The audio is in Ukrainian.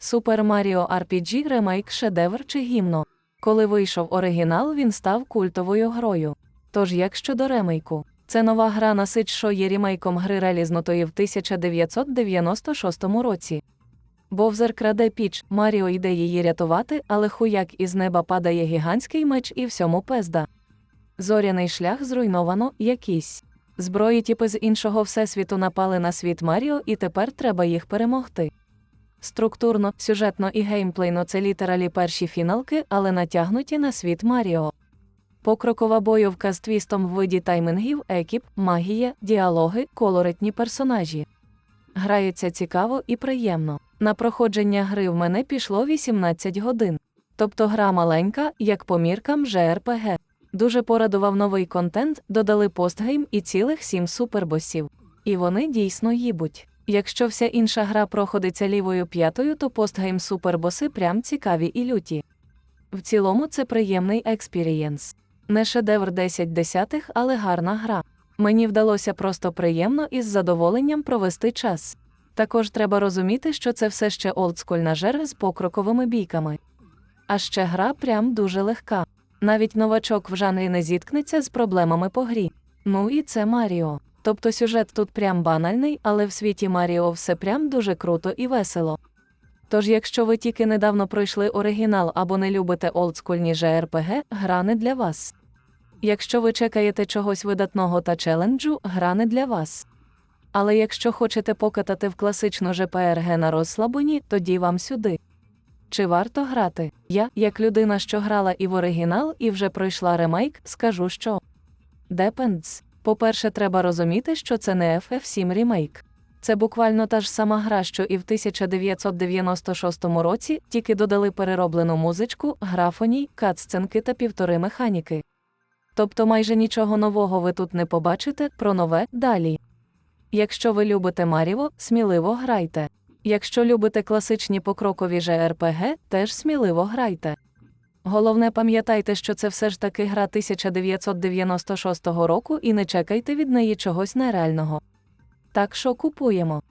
Super Mario RPG ремейк шедевр чи гімно. Коли вийшов оригінал, він став культовою грою. Тож як щодо ремейку, це нова гра на Switch, що є ремейком гри релізнутої в 1996 році. Бовзер краде піч, Маріо йде її рятувати, але хуяк із неба падає гігантський меч і всьому пезда. Зоряний шлях зруйновано якийсь. Зброї тіпи з іншого всесвіту напали на світ Маріо, і тепер треба їх перемогти. Структурно, сюжетно і геймплейно це літералі перші фіналки, але натягнуті на світ Маріо. Покрокова бойовка з твістом в виді таймингів, екіп, магія, діалоги, колоритні персонажі. Грається цікаво і приємно. На проходження гри в мене пішло 18 годин. Тобто гра маленька, як по міркам JRPG. Дуже порадував новий контент, додали постгейм і цілих 7 супербосів. І вони дійсно їбуть. Якщо вся інша гра проходиться лівою п'ятою, то постгейм супербоси прям цікаві і люті. В цілому це приємний експірієнс. Не шедевр 10 десятих, але гарна гра. Мені вдалося просто приємно і з задоволенням провести час. Також треба розуміти, що це все ще олдскульна жерга з покроковими бійками. А ще гра прям дуже легка. Навіть новачок в жанрі не зіткнеться з проблемами по грі. Ну і це Маріо. Тобто сюжет тут прям банальний, але в світі Маріо все прям дуже круто і весело. Тож, якщо ви тільки недавно пройшли оригінал або не любите олдскульні JRPG, гра не для вас. Якщо ви чекаєте чогось видатного та челенджу, гра не для вас. Але якщо хочете покатати в класичну JPRG на розслабоні, тоді вам сюди. Чи варто грати? Я, як людина, що грала і в оригінал, і вже пройшла ремейк, скажу, що Depends. По-перше, треба розуміти, що це не FF7 ремейк. Це буквально та ж сама гра, що і в 1996 році, тільки додали перероблену музичку, графоній, катсценки та півтори механіки. Тобто майже нічого нового ви тут не побачите, про нове далі. Якщо ви любите Маріво, сміливо грайте. Якщо любите класичні покрокові JRPG, теж сміливо грайте. Головне пам'ятайте, що це все ж таки гра 1996 року і не чекайте від неї чогось нереального. Так що купуємо.